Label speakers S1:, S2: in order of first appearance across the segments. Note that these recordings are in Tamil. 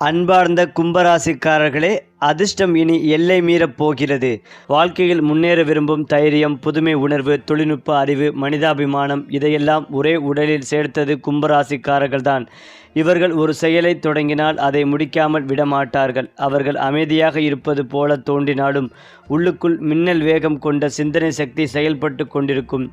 S1: அன்பார்ந்த கும்பராசிக்காரர்களே அதிர்ஷ்டம் இனி எல்லை மீறப் போகிறது. வாழ்க்கையில் முன்னேற விரும்பும் தைரியம் புதுமை உணர்வு தொழில்நுட்ப அறிவு மனிதாபிமானம் இதையெல்லாம் ஒரே உடலில் சேர்த்தது கும்பராசிக்காரர்கள்தான். இவர்கள் ஒரு செயலை தொடங்கினால் அதை முடிக்காமல் விடமாட்டார்கள். அவர்கள் அமைதியாக இருப்பது போல தோன்றினாலும் உள்ளுக்குள் மின்னல் வேகம் கொண்ட சிந்தனை சக்தி செயல்பட்டு கொண்டிருக்கும்.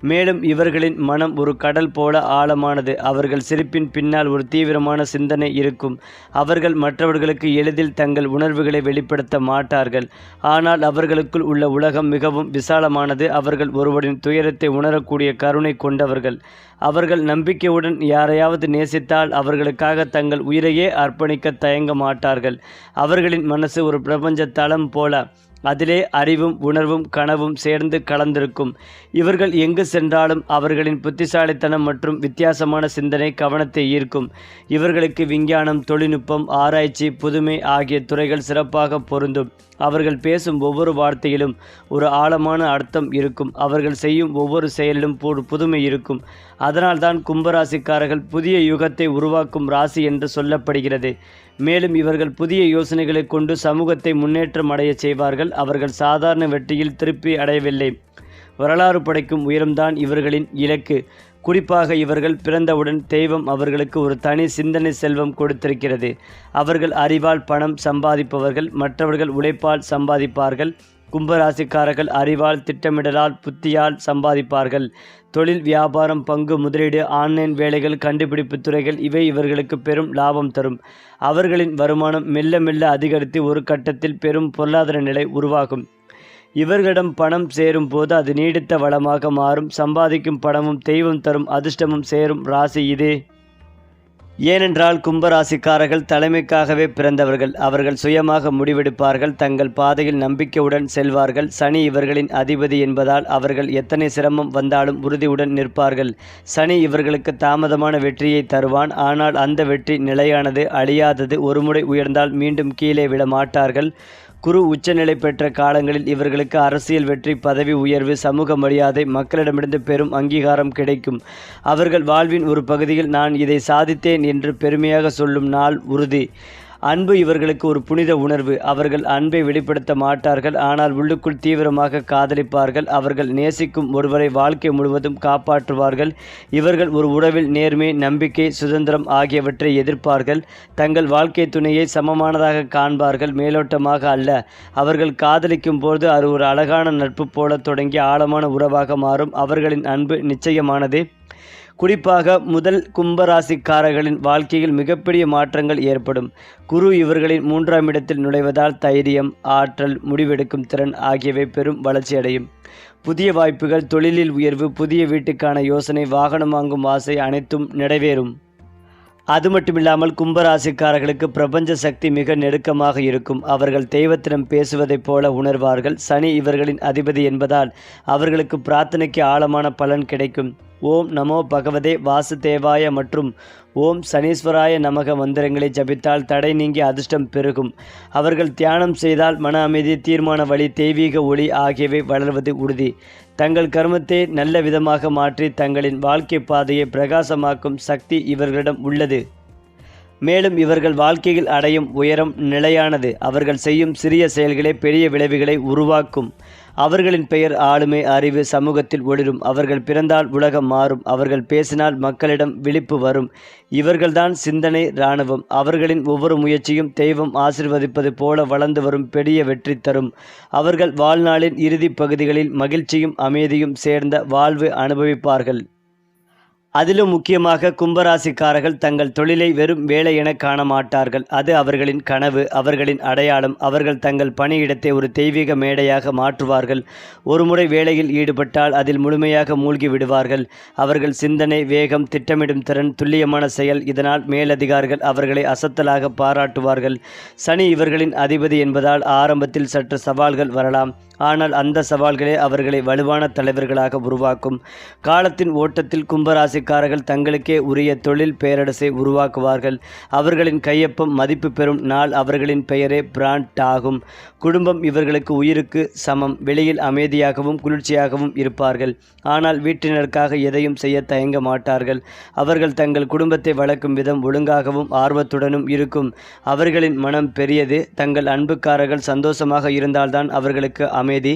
S1: மேலும் இவர்களின் மனம் ஒரு கடல் போல ஆழமானது. அவர்கள் சிரிப்பின் பின்னால் ஒரு தீவிரமான சிந்தனை இருக்கும். அவர்கள் மற்றவர்களுக்கு எளிதில் தங்கள் உணர்வுகளை வெளிப்படுத்த மாட்டார்கள். ஆனால் அவர்களுக்குள் உள்ள உலகம் மிகவும் விசாலமானது. அவர்கள் ஒருவரின் துயரத்தை உணரக்கூடிய கருணை கொண்டவர்கள். அவர்கள் நம்பிக்கையுடன் யாரையாவது நேசித்தால் அவர்களுக்காக தங்கள் உயிரையே அர்ப்பணிக்க தயங்க மாட்டார்கள். அவர்களின் மனசு ஒரு பிரபஞ்ச தளம் போல அதிலே அறிவும் உணர்வும் கனவும் சேர்ந்து கலந்திருக்கும். இவர்கள் எங்கு சென்றாலும் அவர்களின் புத்திசாலித்தனம் மற்றும் வித்தியாசமான சிந்தனை கவனத்தை ஈர்க்கும். இவர்களுக்கு விஞ்ஞானம் தொழில்நுட்பம் ஆராய்ச்சி புதுமை ஆகிய துறைகள் சிறப்பாக பொருந்தும். அவர்கள் பேசும் ஒவ்வொரு வார்த்தையிலும் ஒரு ஆழமான அர்த்தம் இருக்கும். அவர்கள் செய்யும் ஒவ்வொரு செயலிலும் புதுமை இருக்கும். அதனால்தான் கும்பராசிக்காரர்கள் புதிய யுகத்தை உருவாக்கும் ராசி என்று சொல்லப்படுகிறது. மேலும் இவர்கள் புதிய யோசனைகளை கொண்டு சமூகத்தை முன்னேற்றம் அடைய செய்வார்கள். அவர்கள் சாதாரண வெற்றியில் திருப்பி அடையவில்லை. வரலாறு படைக்கும் உயரம்தான் இவர்களின் இலக்கு. குறிப்பாக இவர்கள் பிறந்தவுடன் தெய்வம் அவர்களுக்கு ஒரு தனி சிந்தனை செல்வம் கொடுத்திருக்கிறது. அவர்கள் அறிவால் பணம் சம்பாதிப்பவர்கள் மற்றவர்கள் உழைப்பால் சம்பாதிப்பார்கள் கும்பராசிக்காரர்கள் அறிவால் திட்டமிடலால் புத்தியால் சம்பாதிப்பார்கள். தொழில் வியாபாரம் பங்கு முதலீடு ஆன்லைன் வேலைகள் கண்டுபிடிப்பு துறைகள் இவை இவர்களுக்கு பெரும் லாபம் தரும். அவர்களின் வருமானம் மெல்ல மெல்ல அதிகரித்து ஒரு கட்டத்தில் பெரும் பொருளாதார நிலை உருவாகும். இவர்களிடம் பணம் சேரும் போது அது நீடித்த வளமாக மாறும். சம்பாதிக்கும் பணமும் தெய்வம் தரும் அதிர்ஷ்டமும் சேரும். ராசி இது. ஏனென்றால் கும்பராசிக்காரர்கள் தலைமைக்காகவே பிறந்தவர்கள். அவர்கள் சுயமாக முடிவெடுப்பார்கள். தங்கள் பாதையில் நம்பிக்கையுடன் செல்வார்கள். சனி இவர்களின் அதிபதி என்பதால் அவர்கள் எத்தனை சிரமம் வந்தாலும் உறுதியுடன் நிற்பார்கள். சனி இவர்களுக்கு தாமதமான வெற்றியை தருவான். ஆனால் அந்த வெற்றி நிலையானது அழியாதது ஒருமுறை உயர்ந்தால் மீண்டும் கீழே விட மாட்டார்கள் குரு உச்சநிலை பெற்ற காலங்களில் இவர்களுக்கு அரசியல் வெற்றி பதவி உயர்வு சமூக மரியாதை மக்களிடமிருந்து பெரும் அங்கீகாரம் கிடைக்கும். அவர்கள் வாழ்வின் ஒரு பகுதியில் நான் இதை சாதித்தேன் என்று பெருமையாக சொல்லும் நாள் உறுதி. அன்பு இவர்களுக்கு ஒரு புனித உணர்வு. அவர்கள் அன்பை வெளிப்படுத்த மாட்டார்கள் ஆனால் உள்ளுக்குள் தீவிரமாக காதலிப்பார்கள். அவர்கள் நேசிக்கும் ஒருவரை வாழ்க்கை முழுவதும் காப்பாற்றுவார்கள். இவர்கள் ஒரு உறவில் நேர்மை நம்பிக்கை சுதந்திரம் ஆகியவற்றை எதிர்ப்பார்கள். தங்கள் வாழ்க்கை துணையை சமமானதாக காண்பார்கள் மேலோட்டமாக அல்ல. அவர்கள் காதலிக்கும் போது அது ஒரு அழகான நட்பு போல தொடங்கி ஆழமான உறவாக மாறும். அவர்களின் அன்பு நிச்சயமானது. குறிப்பாக முதல் கும்பராசிக்காரர்களின் வாழ்க்கையில் மிகப்பெரிய மாற்றங்கள் ஏற்படும். குரு இவர்களின் மூன்றாம் இடத்தில் நுழைவதால் தைரியம் ஆற்றல் முடிவெடுக்கும் திறன் ஆகியவை பெரும் வளர்ச்சியடையும் புதிய வாய்ப்புகள் தொழிலில் உயர்வு புதிய வீட்டுக்கான யோசனை வாகனம் வாங்கும் ஆசை அனைத்தும் நிறைவேறும். அது மட்டுமில்லாமல் கும்பராசிக்காரர்களுக்கு பிரபஞ்ச சக்தி மிக நெருக்கமாக இருக்கும். அவர்கள் தெய்வத்திடம் பேசுவதைப் போல உணர்வார்கள். சனி இவர்களின் அதிபதி என்பதால் அவர்களுக்கு பிரார்த்தனைக்கு ஆழமான பலன் கிடைக்கும். ஓம் நமோ பகவதே வாசுதேவாய மற்றும் ஓம் சனீஸ்வராய நமக மந்திரங்களை ஜபித்தால் தடை நீங்கி அதிர்ஷ்டம் பெருகும். அவர்கள் தியானம் செய்தால் மன அமைதி தீர்மான வழி தெய்வீக ஒளி ஆகியவை வளர்வது உறுதி. தங்கள் கர்மத்தை நல்ல விதமாக மாற்றி தங்களின் வாழ்க்கை பாதையை பிரகாசமாக்கும் சக்தி இவர்களிடம் உள்ளது. மேலும் இவர்கள் வாழ்க்கையில் அடையும் உயரம் நிலையானது. அவர்கள் செய்யும் சிறிய செயல்களே பெரிய விளைவுகளை உருவாக்கும். அவர்களின் பெயர் ஆளுமை அறிவு சமூகத்தில் ஒளிரும். அவர்கள் பிறந்தால் உலகம் மாறும். அவர்கள் பேசினால் மக்களிடம் விழிப்பு வரும். இவர்கள்தான் சிந்தனை இராணுவம். அவர்களின் ஒவ்வொரு முயற்சியும் தெய்வம் ஆசிர்வதிப்பது போல வளர்ந்து வரும் பெரிய வெற்றி தரும். அவர்கள் வாழ்நாளின் இறுதி பகுதிகளில் மகிழ்ச்சியும் அமைதியும் சேர்ந்த வாழ்வு அனுபவிப்பார்கள். அதிலும் முக்கியமாக கும்பராசிக்காரர்கள் தங்கள் தொழிலை வெறும் வேலை என காண மாட்டார்கள். அது அவர்களின் கனவு அவர்களின் அடையாளம். அவர்கள் தங்கள் பணியிடத்தை ஒரு தெய்வீக மேடையாக மாற்றுவார்கள். ஒருமுறை வேலையில் ஈடுபட்டால் அதில் முழுமையாக மூழ்கி விடுவார்கள். அவர்கள் சிந்தனை வேகம் திட்டமிடும் திறன் துல்லியமான செயல் இதனால் மேலதிகாரிகள் அவர்களை அசத்தலாக பாராட்டுவார்கள். சனி இவர்களின் அதிபதி என்பதால் ஆரம்பத்தில் சற்று சவால்கள் வரலாம். ஆனால் அந்த சவால்களே அவர்களை வலுவான தலைவர்களாக உருவாக்கும். காலத்தின் ஓட்டத்தில் கும்பராசிக்காரர்கள் தங்களுக்கே உரிய தொழில் பேரரசை உருவாக்குவார்கள். அவர்களின் கையொப்பம் மதிப்பு பெறும் நாள் அவர்களின் பெயரே பிராண்ட் ஆகும். குடும்பம் இவர்களுக்கு உயிருக்கு சமம். வெளியில் அமைதியாகவும் குளிர்ச்சியாகவும் இருப்பார்கள். ஆனால் வீட்டினருக்காக எதையும் செய்ய தயங்க மாட்டார்கள். அவர்கள் தங்கள் குடும்பத்தை வளர்க்கும் விதம் ஒழுங்காகவும் ஆர்வத்துடனும் இருக்கும். அவர்களின் மனம் பெரியது. தங்கள் அன்புக்காரர்கள் சந்தோஷமாக இருந்தால்தான் அவர்களுக்கு அமைதி.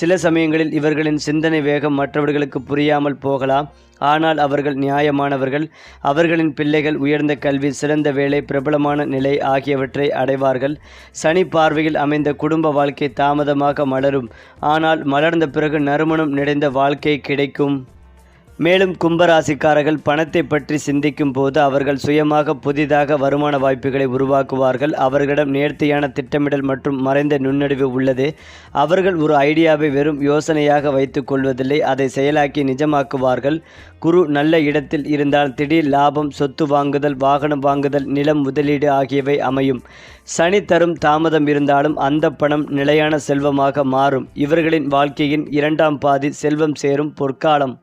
S1: சில சமயங்களில் இவர்களின் சிந்தனை வேகம் மற்றவர்களுக்கு புரியாமல் போகலாம். ஆனால் அவர்கள் நியாயமானவர்கள். அவர்களின் பிள்ளைகள் உயர்ந்த கல்வி சிறந்த வேலை பிரபலமான நிலை ஆகியவற்றை அடைவார்கள். சனி பார்வையில் அமைந்த குடும்ப வாழ்க்கை தாமதமாக மலரும். ஆனால் மலர்ந்த பிறகு நறுமணம் நிறைந்த வாழ்க்கை கிடைக்கும். மேலும் கும்பராசிக்காரர்கள் பணத்தை பற்றி சிந்திக்கும் போது அவர்கள் சுயமாக புதிதாக வருமான வாய்ப்புகளை உருவாக்குவார்கள். அவர்களிடம் நேர்த்தியான திட்டமிடல் மற்றும் மறைந்த நுண்ணறிவு உள்ளது. அவர்கள் ஒரு ஐடியாவை வெறும் யோசனையாக வைத்துக் கொள்வதில்லை. அதை செயலாக்கி நிஜமாக்குவார்கள். குரு நல்ல இடத்தில் இருந்தால் திடீர் லாபம் சொத்து வாங்குதல் வாகனம் வாங்குதல் நிலம் முதலீடு ஆகியவை அமையும். சனி தரும் தாமதம் இருந்தாலும் அந்த பணம் நிலையான செல்வமாக மாறும். இவர்களின் வாழ்க்கையின் இரண்டாம் பாதி செல்வம் சேரும் பொற்காலம்.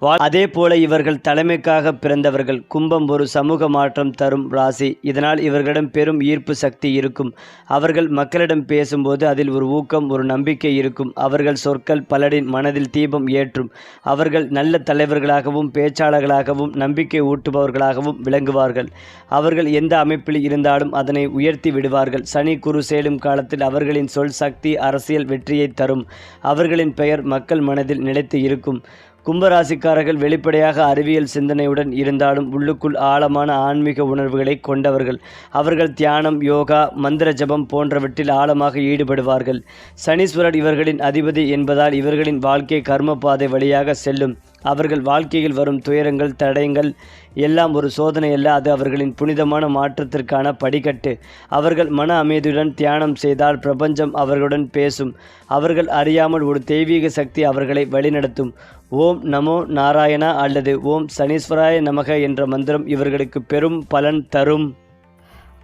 S1: அதே போல இவர்கள் தலைமைக்காக பிறந்தவர்கள். கும்பம் ஒரு சமூக மாற்றம் தரும் ராசி. இதனால் இவர்களிடம் பெரும் ஈர்ப்பு சக்தி இருக்கும். அவர்கள் மக்களிடம் பேசும்போது அதில் ஒரு ஊக்கம் ஒரு நம்பிக்கை இருக்கும். அவர்கள் சொற்கள் பலரின் மனதில் தீபம் ஏற்றும். அவர்கள் நல்ல தலைவர்களாகவும் பேச்சாளர்களாகவும் நம்பிக்கை ஊட்டுபவர்களாகவும் விளங்குவார்கள். அவர்கள் எந்த அமைப்பில் இருந்தாலும் அதனை உயர்த்தி விடுவார்கள். சனி குரு சேலும் காலத்தில் அவர்களின் சொல் சக்தி அரசியல் வெற்றியை தரும். அவர்களின் பெயர் மக்கள் மனதில் நிலைத்து இருக்கும். கும்பராசிக்காரர்கள் வெளிப்படையாக அறிவியல் சிந்தனையுடன் இருந்தாலும் உள்ளுக்குள் ஆழமான ஆன்மீக உணர்வுகளை கொண்டவர்கள். அவர்கள் தியானம் யோகா மந்திர ஜபம் போன்றவற்றில் ஆழமாக ஈடுபடுவார்கள். சனீஸ்வரர் இவர்களின் அதிபதி என்பதால் இவர்களின் வாழ்க்கை கர்ம பாதை வழியாக செல்லும். அவர்கள் வாழ்க்கையில் வரும் துயரங்கள் தடயங்கள் எல்லாம் ஒரு சோதனை அல்ல. அது அவர்களின் புனிதமான மாற்றத்திற்கான படிக்கட்டு. அவர்கள் மன அமைதியுடன் தியானம் செய்தால் பிரபஞ்சம் அவர்களுடன் பேசும். அவர்கள் அறியாமல் ஒரு தெய்வீக சக்தி அவர்களை வழிநடத்தும். ஓம் நமோ நாராயணா அல்லது ஓம் சனீஸ்வராய நமக என்ற மந்திரம் இவர்களுக்கு பெரும் பலன் தரும்.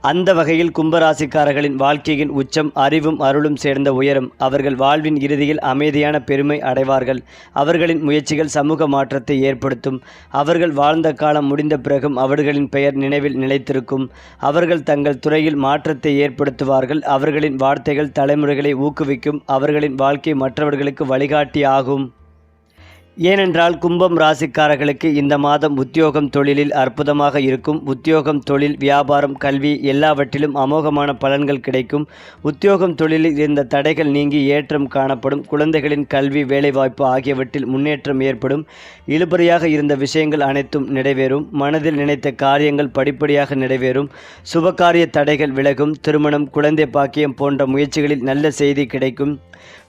S1: அந்த வகையில் கும்பராசிக்காரர்களின் வாழ்க்கையின் உச்சம் அறிவும் அருளும் சேர்ந்த உயரம். அவர்கள் வாழ்வின் இறுதியில் அமைதியான பெருமை அடைவார்கள். அவர்களின் முயற்சிகள் சமூக மாற்றத்தை ஏற்படுத்தும். அவர்கள் வாழ்ந்த காலம் முடிந்த பிறகும் அவர்களின் பெயர் நினைவில் நிலைத்திருக்கும். அவர்கள் தங்கள் துறையில் மாற்றத்தை ஏற்படுத்துவார்கள். அவர்களின் வார்த்தைகள் தலைமுறைகளை ஊக்குவிக்கும். அவர்களின் வாழ்க்கை மற்றவர்களுக்கு வழிகாட்டி ஆகும் ஏனென்றால் கும்பம் ராசிக்காரர்களுக்கு இந்த மாதம் உத்தியோகம் தொழிலில் அற்புதமாக இருக்கும். உத்தியோகம் தொழில் வியாபாரம் கல்வி எல்லாவற்றிலும் அமோகமான பலன்கள் கிடைக்கும். உத்தியோகம் தொழிலில் இருந்த தடைகள் நீங்கி ஏற்றம் காணப்படும். குழந்தைகளின் கல்வி வேலைவாய்ப்பு ஆகியவற்றில் முன்னேற்றம் ஏற்படும். இழுபறியாக இருந்த விஷயங்கள் அனைத்தும் நிறைவேறும். மனதில் நினைத்த காரியங்கள் படிப்படியாக நிறைவேறும். சுபகாரிய தடைகள் விலகும். திருமணம் குழந்தை பாக்கியம் போன்ற முயற்சிகளில் நல்ல செய்தி கிடைக்கும்.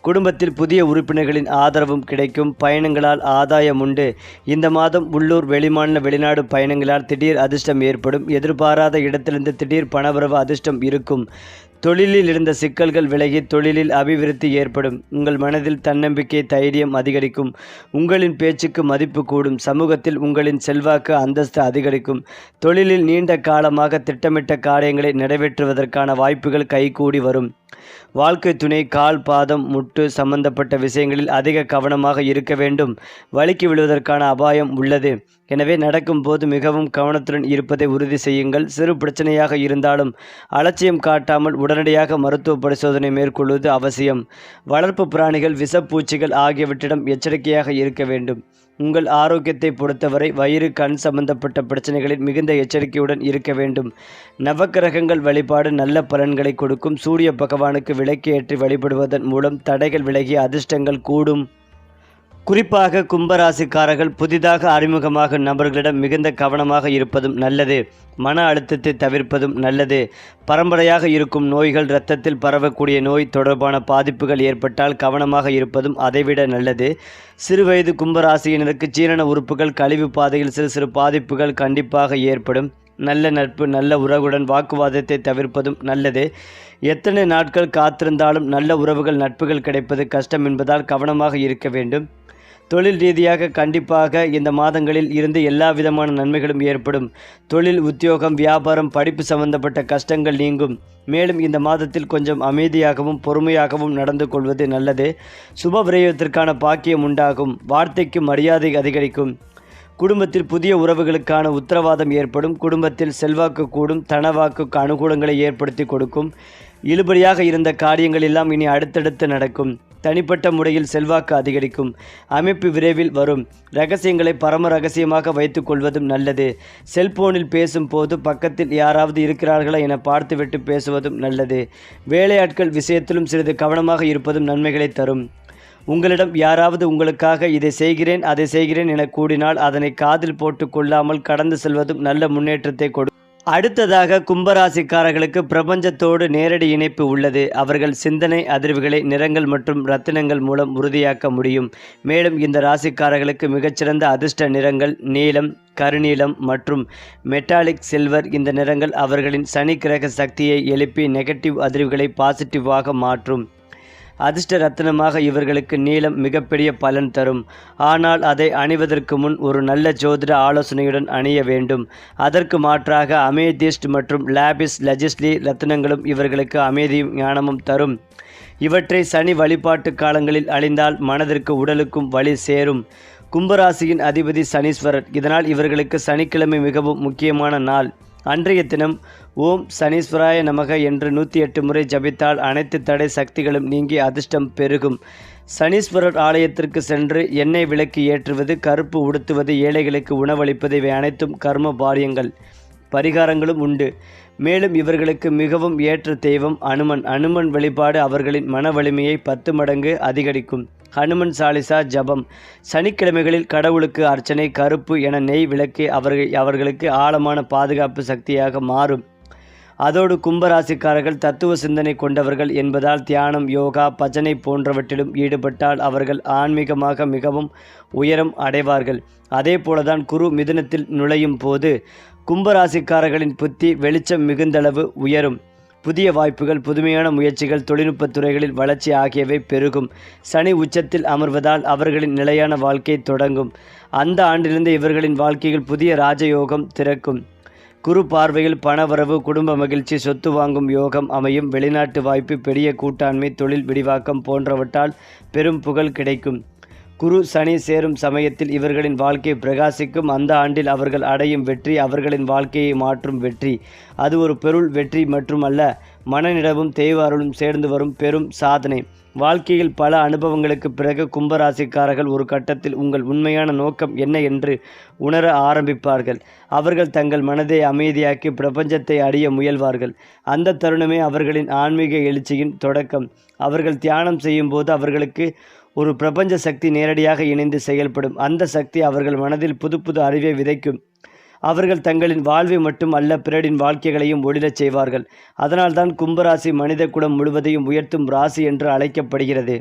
S1: குடும்பத்தில் புதிய உறுப்பினர்களின் ஆதரவும் கிடைக்கும் பயணங்களால் ஆதாயம் உண்டு. இந்த மாதம் உள்ளூர் வெளிமாநில வெளிநாடு பயணங்களால் திடீர் அதிர்ஷ்டம் ஏற்படும். எதிர்பாராத இடத்திலிருந்து திடீர் பணவரவு அதிர்ஷ்டம் இருக்கும். தொழிலில் இருந்த சிக்கல்கள் விலகி தொழிலில் அபிவிருத்தி ஏற்படும். உங்கள் மனதில் தன்னம்பிக்கை தைரியம் அதிகரிக்கும். உங்களின் பேச்சுக்கு மதிப்பு கூடும். சமூகத்தில் உங்களின் செல்வாக்கு அந்தஸ்து அதிகரிக்கும். தொழிலில் நீண்ட காலமாக திட்டமிட்ட காரியங்களை நிறைவேற்றுவதற்கான வாய்ப்புகள் கைகூடி வரும். வாழ்க்கை துணை கால் பாதம் முட்டு சம்பந்தப்பட்ட விஷயங்களில் அதிக கவனமாக இருக்க வேண்டும். வழுக்கி விழுவதற்கான அபாயம் உள்ளது. எனவே நடக்கும்போது மிகவும் கவனத்துடன் இருப்பதை உறுதி செய்யுங்கள். சிறு பிரச்சனையாக இருந்தாலும் அலட்சியம் காட்டாமல் உடனடியாக மருத்துவ பரிசோதனை மேற்கொள்வது அவசியம். வளர்ப்பு பிராணிகள் விஷப்பூச்சிகள் ஆகியவற்றிடம் எச்சரிக்கையாக இருக்க வேண்டும். உங்கள் ஆரோக்கியத்தை பொறுத்தவரை வயிறு கண் சம்பந்தப்பட்ட பிரச்சனைகளில் மிகுந்த எச்சரிக்கையுடன் இருக்க வேண்டும். நவக்கிரகங்கள் வழிபாடு நல்ல பலன்களை கொடுக்கும். சூரிய பகவானுக்கு விளக்கேற்றி வழிபடுவதன் மூலம் தடைகள் விலகி அதிர்ஷ்டங்கள் கூடும். குறிப்பாக கும்பராசிக்காரர்கள் புதிதாக அறிமுகமாகும் நபர்களிடம் மிகுந்த கவனமாக இருப்பதும் நல்லது. மன அழுத்தத்தை தவிர்ப்பதும் நல்லது. பரம்பரையாக இருக்கும் நோய்கள் இரத்தத்தில் பரவக்கூடிய நோய் தொடர்பான பாதிப்புகள் ஏற்பட்டால் கவனமாக இருப்பதும் அதைவிட நல்லது. சிறுவயது கும்பராசியினருக்கு ஜீரண உறுப்புகள் கழிவு பாதையில் சிறு சிறு பாதிப்புகள் கண்டிப்பாக ஏற்படும். நல்ல நட்பு நல்ல உறவுடன் வாக்குவாதத்தை தவிர்ப்பதும் நல்லது. எத்தனை நாட்கள் காத்திருந்தாலும் நல்ல உறவுகள் நட்புகள் கிடைப்பது கஷ்டம் என்பதால் கவனமாக இருக்க வேண்டும். தொழில் ரீதியாக கண்டிப்பாக இந்த மாதங்களில் இருந்து எல்லா விதமான நன்மைகளும் ஏற்படும். தொழில் உத்தியோகம் வியாபாரம் படிப்பு சம்பந்தப்பட்ட கஷ்டங்கள் நீங்கும். மேலும் இந்த மாதத்தில் கொஞ்சம் அமைதியாகவும் பொறுமையாகவும் நடந்து கொள்வது நல்லது. சுப விரயத்திற்கான பாக்கியம் உண்டாகும். வார்த்தைக்கு மரியாதை அதிகரிக்கும். குடும்பத்தில் புதிய உறவுகளுக்கான உத்தரவாதம் ஏற்படும். குடும்பத்தில் செல்வாக்கு கூடும். தனவாக்கு அனுகூலங்களை ஏற்படுத்தி கொடுக்கும். இழுபடியாக இருந்த காரியங்கள் எல்லாம் இனி அடுத்தடுத்து நடக்கும். தனிப்பட்ட முறையில் செல்வாக்கு அதிகரிக்கும். அமைப்பு விரைவில் வரும். ரகசியங்களை பரம ரகசியமாக வைத்துக்கொள்வதும் நல்லது. செல்போனில் பேசும்போது பக்கத்தில் யாராவது இருக்கிறார்களா என பார்த்துவிட்டு பேசுவதும் நல்லது. வேலையாட்கள் விஷயத்திலும் சிறிது கவனமாக இருப்பதும் நன்மைகளை தரும். உங்களிடம் யாராவது உங்களுக்காக இதை செய்கிறேன் அதை செய்கிறேன் என கூடினால் அதனை காதில் போட்டு கொள்ளாமல் கடந்து செல்வதும் நல்ல முன்னேற்றத்தை கொடு அடுத்ததாக கும்பராசிக்காரர்களுக்கு பிரபஞ்சத்தோடு நேரடி இணைப்பு உள்ளது. அவர்கள் சிந்தனை அதிர்வுகளை நிறங்கள் மற்றும் ரத்தினங்கள் மூலம் உறுதியாக்க முடியும். மேலும் இந்த ராசிக்காரர்களுக்கு மிகச்சிறந்த அதிர்ஷ்ட நிறங்கள் நீலம் கருநீலம் மற்றும் மெட்டாலிக் சில்வர் இந்த நிறங்கள் அவர்களின் சனி கிரக சக்தியை எழுப்பி நெகட்டிவ் அதிர்வுகளை பாசிட்டிவாக மாற்றும். அதிர்ஷ்ட ரத்தினமாக இவர்களுக்கு நீளம் மிகப்பெரிய பலன் தரும். ஆனால் அதை அணிவதற்கு முன் ஒரு நல்ல ஜோதிட ஆலோசனையுடன் அணிய வேண்டும். அதற்கு மாற்றாக அமேதிஸ்ட் மற்றும் லாபிஸ் லஜிஸ்லி ரத்தினங்களும் இவர்களுக்கு அமைதியும் ஞானமும் தரும். இவற்றை சனி வழிபாட்டு காலங்களில் அழிந்தால் மனதிற்கு உடலுக்கும் வழி சேரும். கும்பராசியின் அதிபதி சனீஸ்வரர். இதனால் இவர்களுக்கு சனிக்கிழமை மிகவும் முக்கியமான நாள். அன்றைய தினம் ஓம் சனீஸ்வராய நமக என்று நூற்றி எட்டு முறை ஜபித்தால் அனைத்து தடை சக்திகளும் நீங்கி அதிர்ஷ்டம் பெருகும். சனீஸ்வரர் ஆலயத்திற்கு சென்று எண்ணெய் விளக்கு ஏற்றுவது கருப்பு உடுத்துவது ஏழைகளுக்கு உணவளிப்பது இவை அனைத்தும் கர்ம பாரியங்கள். பரிகாரங்களும் உண்டு. மேலும் இவர்களுக்கு மிகவும் ஏற்ற தெய்வம் அனுமன். அனுமன் வழிபாடு அவர்களின் மன வலிமையை பத்து மடங்கு அதிகரிக்கும். ஹனுமன் சாலிசா ஜபம். சனிக்கிழமைகளில் கடவுளுக்கு அர்ச்சனை கருப்பு என நெய் விளக்கு அவர்கள் அவர்களுக்கு ஆழமான பாதுகாப்பு சக்தியாக மாறும். அதோடு கும்பராசிக்காரர்கள் தத்துவ சிந்தனை கொண்டவர்கள் என்பதால் தியானம் யோகா பஜனை போன்றவற்றிலும் ஈடுபட்டால் அவர்கள் ஆன்மீகமாக மிகவும் உயரம் அடைவார்கள். அதே போலதான் குரு மிதுனத்தில் நுழையும் போது கும்பராசிக்காரர்களின் புத்தி வெளிச்சம் மிகுந்தளவு உயரும். புதிய வாய்ப்புகள் புதுமையான முயற்சிகள் தொழில்நுட்பத் துறைகளில் வளர்ச்சி ஆகியவை பெருகும். சனி உச்சத்தில் அமர்வதால் அவர்களின் நிலையான வாழ்க்கை தொடங்கும். அந்த ஆண்டிலிருந்து இவர்களின் வாழ்க்கையில் புதிய ராஜயோகம் திறக்கும். குரு பார்வையில் பணவரவு குடும்ப மகிழ்ச்சி சொத்து வாங்கும் யோகம் அமையும். வெளிநாட்டு வாய்ப்பு பெரிய கூட்டாண்மை தொழில் விரிவாக்கம் போன்றவற்றால் பெரும் புகழ் கிடைக்கும். குரு சனி சேரும் சமயத்தில் இவர்களின் வாழ்க்கை பிரகாசிக்கும் அந்த ஆண்டில் அவர்கள் அடையும் வெற்றி அவர்களின் வாழ்க்கையை மாற்றும் வெற்றி. அது ஒரு பெருள் வெற்றி மட்டுமல்ல மனநிலவும் தெய்வாருளும் சேர்ந்து வரும் பெரும் சாதனை. வாழ்க்கையில் பல அனுபவங்களுக்கு பிறகு கும்பராசிக்காரர்கள் ஒரு கட்டத்தில் உங்கள் உண்மையான நோக்கம் என்ன என்று உணர ஆரம்பிப்பார்கள். அவர்கள் தங்கள் மனதை அமைதியாக்கி பிரபஞ்சத்தை அறிய முயல்வார்கள். அந்த தருணமே அவர்களின் ஆன்மீக எழுச்சியின் தொடக்கம். அவர்கள் தியானம் செய்யும்போது அவர்களுக்கு ஒரு பிரபஞ்ச சக்தி நேரடியாக இணைந்து செயல்படும். அந்த சக்தி அவர்கள் மனதில் புது புது அறிவை விதைக்கும். அவர்கள் தங்களின் வாழ்வை மட்டும் அல்ல பிறரின் வாழ்க்கைகளையும் ஒளிரச் செய்வார்கள். அதனால்தான் கும்பராசி மனித குலம் முழுவதையும் உயர்த்தும் ராசி என்று அழைக்கப்படுகிறது.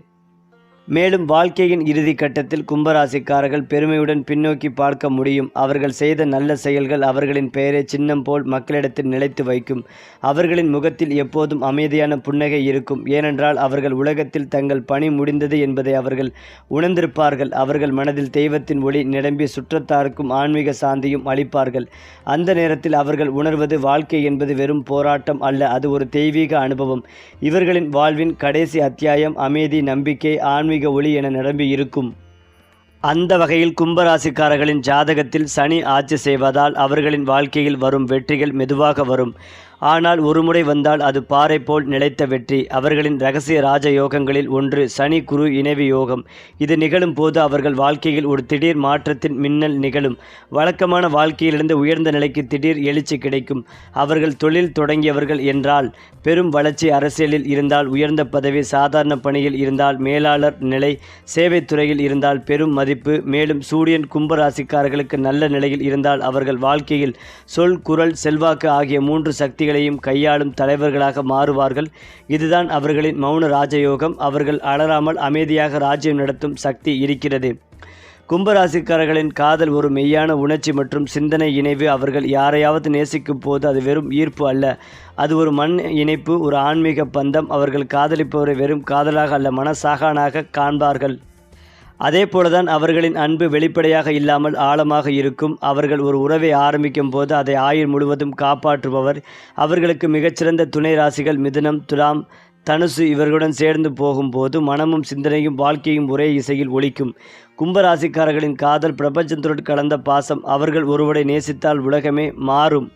S1: மேலும் வாழ்க்கையின் இறுதி கட்டத்தில் கும்பராசிக்காரர்கள் பெருமையுடன் பின்னோக்கி பார்க்க முடியும். அவர்கள் செய்த நல்ல செயல்கள் அவர்களின் பெயரை சின்னம் போல் மக்களிடத்தில் நிலைத்து வைக்கும். அவர்களின் முகத்தில் எப்போதும் அமைதியான புன்னகை இருக்கும். ஏனென்றால் அவர்கள் உலகத்தில் தங்கள் பணி முடிந்தது என்பதை அவர்கள் உணர்ந்திருப்பார்கள். அவர்கள் மனதில் தெய்வத்தின் ஒளி நிரம்பி சுற்றத்தாருக்கும் ஆன்மீக சாந்தியும் அளிப்பார்கள். அந்த நேரத்தில் அவர்கள் உணர்வது வாழ்க்கை என்பது வெறும் போராட்டம் அல்ல அது ஒரு தெய்வீக அனுபவம். இவர்களின் வாழ்வின் கடைசி அத்தியாயம் அமைதி நம்பிக்கை ஆன்மீக ஒளி என நிரம்பி இருக்கும். அந்த வகையில் கும்பராசிக்காரர்களின் ஜாதகத்தில் சனி ஆட்சி செய்வதால் அவர்களின் வாழ்க்கையில் வரும் வெற்றிகள் மெதுவாக வரும். ஆனால் ஒருமுறை வந்தால் அது பாறை போல் நிலைத்த வெற்றி. அவர்களின் ரகசிய ராஜ யோகங்களில் ஒன்று சனி குரு இணைவு யோகம். இது நிகழும் போது அவர்கள் வாழ்க்கையில் ஒரு திடீர் மாற்றத்தின் மின்னல் நிகழும். வழக்கமான வாழ்க்கையிலிருந்து உயர்ந்த நிலைக்கு திடீர் எழுச்சி கிடைக்கும். அவர்கள் தொழில் தொடங்கியவர்கள் என்றால் பெரும் வளர்ச்சி அரசியலில் இருந்தால் உயர்ந்த பதவி சாதாரண பணியில் இருந்தால் மேலாளர் நிலை சேவைத்துறையில் இருந்தால் பெரும் மதிப்பு. மேலும் சூரியன் கும்பராசிக்காரர்களுக்கு நல்ல நிலையில் இருந்தால் அவர்கள் வாழ்க்கையில் சொல் குரல் செல்வாக்கு ஆகிய மூன்று சக்தி சக்திகளையும் கையாளும் தலைவர்களாக மாறுவார்கள். இதுதான் அவர்களின் மௌன ராஜயோகம். அவர்கள் அலறாமல் அமைதியாக ராஜ்யம் நடத்தும் சக்தி இருக்கிறது. கும்பராசிக்காரர்களின் காதல் ஒரு மெய்யான உணர்ச்சி மற்றும் சிந்தனை இணைவு. அவர்கள் யாரையாவது நேசிக்கும் போது அது வெறும் ஈர்ப்பு அல்ல. அது ஒரு மண் இணைப்பு ஒரு ஆன்மீக பந்தம். அவர்கள் காதலிப்பவரை வெறும் காதலாக அல்ல மனசாகானாக காண்பார்கள். அதே போலதான் அவர்களின் அன்பு வெளிப்படையாக இல்லாமல் ஆழமாக இருக்கும். அவர்கள் ஒரு உறவை ஆரம்பிக்கும் போது அதை ஆயுள் முழுவதும் காப்பாற்றுபவர். அவர்களுக்கு மிகச்சிறந்த துணை ராசிகள் மிதுனம் துலாம் தனுசு இவர்களுடன் சேர்ந்து போகும்போது மனமும் சிந்தனையும் வாழ்க்கையும் ஒரே இசையில் ஒழிக்கும் கும்பராசிக்காரர்களின் காதல் பிரபஞ்சத்துடன் கலந்த பாசம் அவர்கள் ஒருவரை நேசித்தால் உலகமே மாறும்.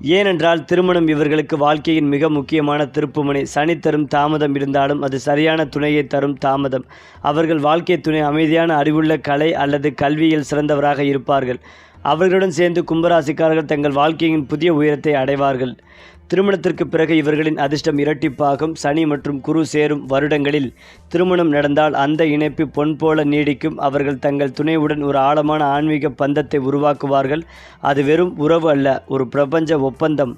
S1: ஏனென்றால் திருமணம் இவர்களுக்கு வாழ்க்கையின் மிக முக்கியமான திருப்புமுனை. சனி தரும் தாமதம் இருந்தாலும் அது சரியான துணையை தரும் தாமதம். அவர்கள் வாழ்க்கை துணை அமைதியான அறிவுள்ள கலை அல்லது கல்வியில் சிறந்தவராக இருப்பார்கள். அவர்களுடன் சேர்ந்து கும்பராசிக்காரர்கள் தங்கள் வாழ்க்கையின் புதிய உயரத்தை அடைவார்கள். திருமணத்திற்கு பிறகு இவர்களின் அதிர்ஷ்டம் இரட்டிப்பாகும். சனி மற்றும் குரு சேரும் வருடங்களில் திருமணம் நடந்தால் அந்த இணைப்பு பொன் போல நீடிக்கும். அவர்கள் தங்கள் துணையுடன் ஒரு ஆழமான ஆன்மீக பந்தத்தை உருவாக்குவார்கள். அது வெறும் உறவு அல்ல ஒரு பிரபஞ்ச ஒப்பந்தம்.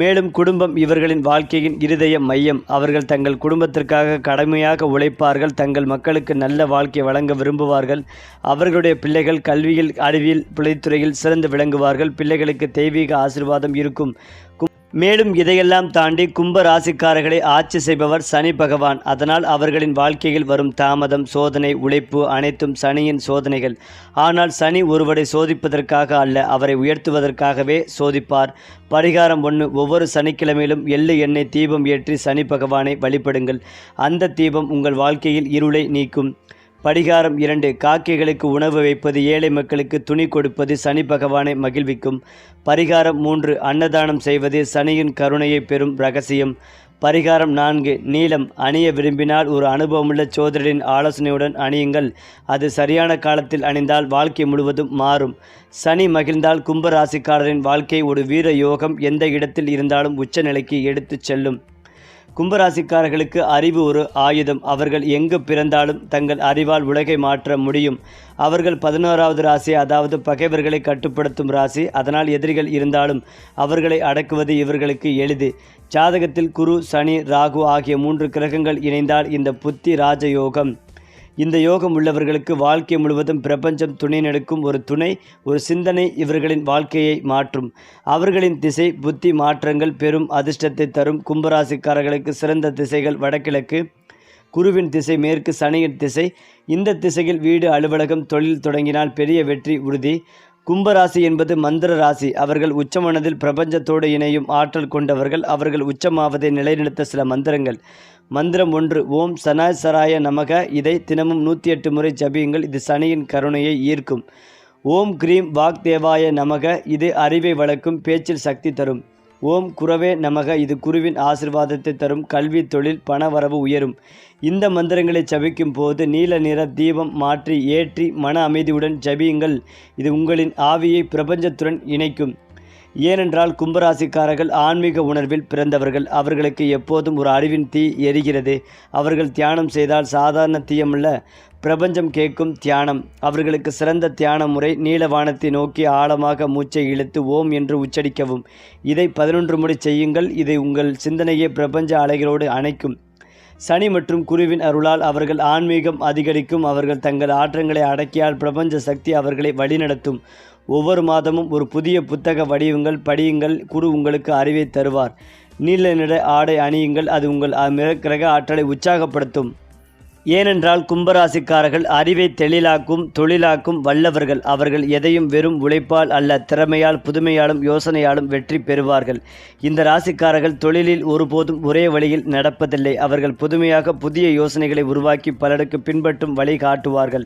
S1: மேலும் குடும்பம் இவர்களின் வாழ்க்கையின் இருதய மையம். அவர்கள் தங்கள் குடும்பத்திற்காக கடமையாக உழைப்பார்கள். தங்கள் மக்களுக்கு நல்ல வாழ்க்கை வழங்க விரும்புவார்கள். அவர்களுடைய பிள்ளைகள் கல்வியில் அறிவியல் பிழைத்துறையில் சிறந்து விளங்குவார்கள். பிள்ளைகளுக்கு தெய்வீக ஆசிர்வாதம் இருக்கும். மேலும் இதையெல்லாம் தாண்டி கும்ப ராசிக்காரர்களை ஆட்சி செய்பவர் சனி பகவான். அதனால் அவர்களின் வாழ்க்கையில் வரும் தாமதம் சோதனை உழைப்பு அனைத்தும் சனியின் சோதனைகள். ஆனால் சனி ஒருவரை சோதிப்பதற்காக அல்ல அவரை உயர்த்துவதற்காகவே சோதிப்பார். பரிகாரம் ஒன்று ஒவ்வொரு சனிக்கிழமையிலும் எள்ளு எண்ணெய் தீபம் ஏற்றி சனி பகவானை வழிபடுங்கள். அந்த தீபம் உங்கள் வாழ்க்கையில் இருளை நீக்கும். படிகாரம் இரண்டு காக்கைகளுக்கு உணவு வைப்பது ஏழை மக்களுக்கு துணி கொடுப்பது சனி பகவானை மகிழ்விக்கும். பரிகாரம் மூன்று அன்னதானம் செய்வது சனியின் கருணையை பெறும் ரகசியம். பரிகாரம் நான்கு நீளம் அணிய விரும்பினால் ஒரு அனுபவமுள்ள சோதரின் ஆலோசனையுடன் அணியுங்கள். அது சரியான காலத்தில் அணிந்தால் வாழ்க்கை முழுவதும் மாறும். சனி மகிழ்ந்தால் கும்பராசிக்காரரின் வாழ்க்கை ஒரு வீர யோகம் எந்த இடத்தில் இருந்தாலும் உச்சநிலைக்கு எடுத்துச் செல்லும். கும்பராசிக்காரர்களுக்கு அறிவு ஒரு ஆயுதம். அவர்கள் எங்கு பிறந்தாலும் தங்கள் அறிவால் உலகை மாற்ற முடியும். அவர்கள் பதினோராவது ராசி அதாவது பகைவர்களை கட்டுப்படுத்தும் ராசி. அதனால் எதிரிகள் இருந்தாலும் அவர்களை அடக்குவது இவர்களுக்கு எளிது. ஜாதகத்தில் குரு சனி ராகு ஆகிய மூன்று கிரகங்கள் இணைந்தால் இந்த புத்தி ராஜயோகம். இந்த யோகம் உள்ளவர்களுக்கு வாழ்க்கை முழுவதும் பிரபஞ்சம் துணை நெடுக்கும் ஒரு துணை ஒரு சிந்தனை இவர்களின் வாழ்க்கையை மாற்றும். அவர்களின் திசை புத்தி மாற்றங்கள் பெரும் அதிர்ஷ்டத்தை தரும். கும்பராசிக்காரர்களுக்கு சிறந்த திசைகள் வடகிழக்கு. குருவின் திசை மேற்கு சனியின் திசை. இந்த திசையில் வீடு அலுவலகம் தொழில் தொடங்கினால் பெரிய வெற்றி உறுதி. கும்பராசி என்பது மந்திர ராசி. அவர்கள் உச்சமனதில் பிரபஞ்சத்தோடு இணையும் ஆற்றல் கொண்டவர்கள். அவர்கள் உச்சமாவதை நிலைநிறுத்த சில மந்திரங்கள். மந்திரம் ஒன்று ஓம் சனாசராய நமக. இதை தினமும் நூற்றி எட்டு முறை ஜபியுங்கள். இது சனியின் கருணையை ஈர்க்கும். ஓம் கிரீம் வாக்தேவாய நமக. இது அறிவை வளர்க்கும் பேச்சில் சக்தி தரும். ஓம் குரவே நமக. இது குருவின் ஆசிர்வாதத்தை தரும் கல்வி தொழில் பணவரவு உயரும். இந்த மந்திரங்களை ஜபிக்கும் போது நீல நிற தீபம் மாற்றி ஏற்றி மன அமைதியுடன் ஜபியுங்கள். இது உங்களின் ஆவியை பிரபஞ்சத்துடன் இணைக்கும். ஏனென்றால் கும்பராசிக்காரர்கள் ஆன்மீக உணர்வில் பிறந்தவர்கள் அவர்களுக்கு எப்போதும் ஒரு அறிவின் தீ எரிகிறது. அவர்கள் தியானம் செய்தால் சாதாரண தீயமல்ல பிரபஞ்சம் கேட்கும் தியானம். அவர்களுக்கு சிறந்த தியான முறை நீலவானத்தை நோக்கி ஆழமாக மூச்சை இழுத்து ஓம் என்று உச்சரிக்கவும். இதை பதினொன்று முறை செய்யுங்கள் இதை உங்கள் சிந்தனையை பிரபஞ்ச அலைகளோடு அணைக்கும். சனி மற்றும் குருவின் அருளால் அவர்கள் ஆன்மீகம் அதிகரிக்கும். அவர்கள் தங்கள் ஆற்றங்களை அடக்கியால் பிரபஞ்ச சக்தி அவர்களை வழிநடத்தும். ஒவ்வொரு மாதமும் ஒரு புதிய புத்தக வடிவங்கள் படியுங்கள் குரு உங்களுக்கு அறிவை தருவார். நீல நிற ஆடை அணியுங்கள் அது உங்கள் அ- கிரக ஆற்றலை உற்சாகப்படுத்தும். ஏனென்றால் கும்பராசிக்காரர்கள் அறிவை தெளிலாக்கும் தொழிலாக்கும் வல்லவர்கள். அவர்கள் எதையும் வெறும் உழைப்பால் அல்ல திறமையால் புதுமையாலும் யோசனையாலும் வெற்றி பெறுவார்கள். இந்த ராசிக்காரர்கள் தொழிலில் ஒருபோதும் ஒரே வழியில் நடப்பதில்லை. அவர்கள் புதுமையாக புதிய யோசனைகளை உருவாக்கி பலருக்கு பின்பற்றும் வழி காட்டுவார்கள்.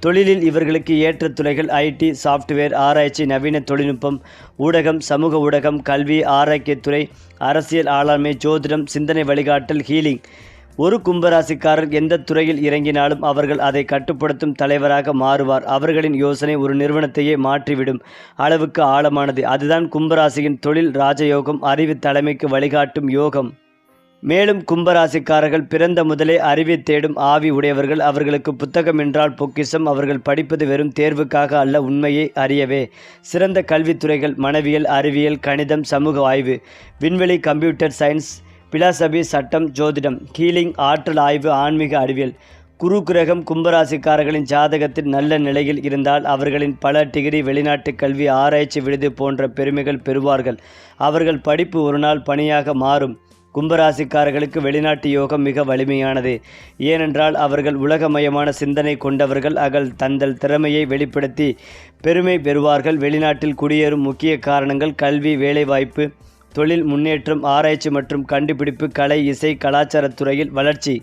S1: தொழிலில் இவர்களுக்கு ஏற்ற துறைகள் ஐடி சாஃப்ட்வேர் ஆராய்ச்சி நவீன தொழில்நுட்பம் ஊடகம் சமூக ஊடகம் கல்வி ஆரோக்கியத்துறை அரசியல் ஆளாண்மை ஜோதிடம் சிந்தனை வழிகாட்டல் ஹீலிங். ஒரு கும்பராசிக்காரர் எந்த துறையில் இறங்கினாலும் அவர்கள் அதை கட்டுப்படுத்தும் தலைவராக மாறுவார். அவர்களின் யோசனை ஒரு நிறுவனத்தையே மாற்றிவிடும் அளவுக்கு ஆழமானது. அதுதான் கும்பராசியின் தொழில் ராஜயோகம் அறிவு தலைமைக்கு வழிகாட்டும் யோகம். மேலும் கும்பராசிக்காரர்கள் பிறந்த முதலே அறிவை தேடும் ஆவி உடையவர்கள். அவர்களுக்கு புத்தகம் என்றால் பொக்கிஷம். அவர்கள் படிப்பது வெறும் தேர்வுக்காக அல்ல உண்மையை அறியவே. சிறந்த கல்வித்துறைகள் மனவியல் அறிவியல் கணிதம் சமூக ஆய்வு விண்வெளி கம்ப்யூட்டர் சயின்ஸ் பிலாசபி சட்டம் ஜோதிடம் ஹீலிங் ஆற்றல் ஆய்வு ஆன்மீக அறிவியல். குரு கிரகம் கும்பராசிக்காரர்களின் ஜாதகத்தில் நல்ல நிலையில் இருந்தால் அவர்களின் பல டிகிரி வெளிநாட்டு கல்வி ஆராய்ச்சி விடுதி போன்ற பெருமைகள் பெறுவார்கள். அவர்கள் படிப்பு ஒரு நாள் பணியாக மாறும். கும்பராசிக்காரர்களுக்கு வெளிநாட்டு யோகம் மிக வலிமையானது. ஏனென்றால் அவர்கள் உலகமயமான சிந்தனை கொண்டவர்கள் அகல் தங்கள் திறமையை வெளிப்படுத்தி பெருமை பெறுவார்கள். வெளிநாட்டில் குடியேறும் முக்கிய காரணங்கள் கல்வி வேலைவாய்ப்பு தொழில் முன்னேற்றம் ஆராய்ச்சி மற்றும் கண்டுபிடிப்பு கலை இசை கலாச்சாரத்துறையில் வளர்ச்சி.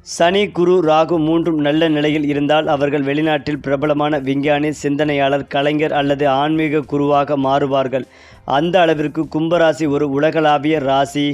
S1: சனி குரு ராகு மூன்றும் நல்ல நிலையில் இருந்தால் அவர்கள் வெளிநாட்டில் பிரபலமான விஞ்ஞானி சிந்தனையாளர் கலைஞர் அல்லது ஆன்மீக குருவாக மாறுவார்கள். அந்த அளவிற்கு கும்பராசி ஒரு உலகளாவிய ராசி.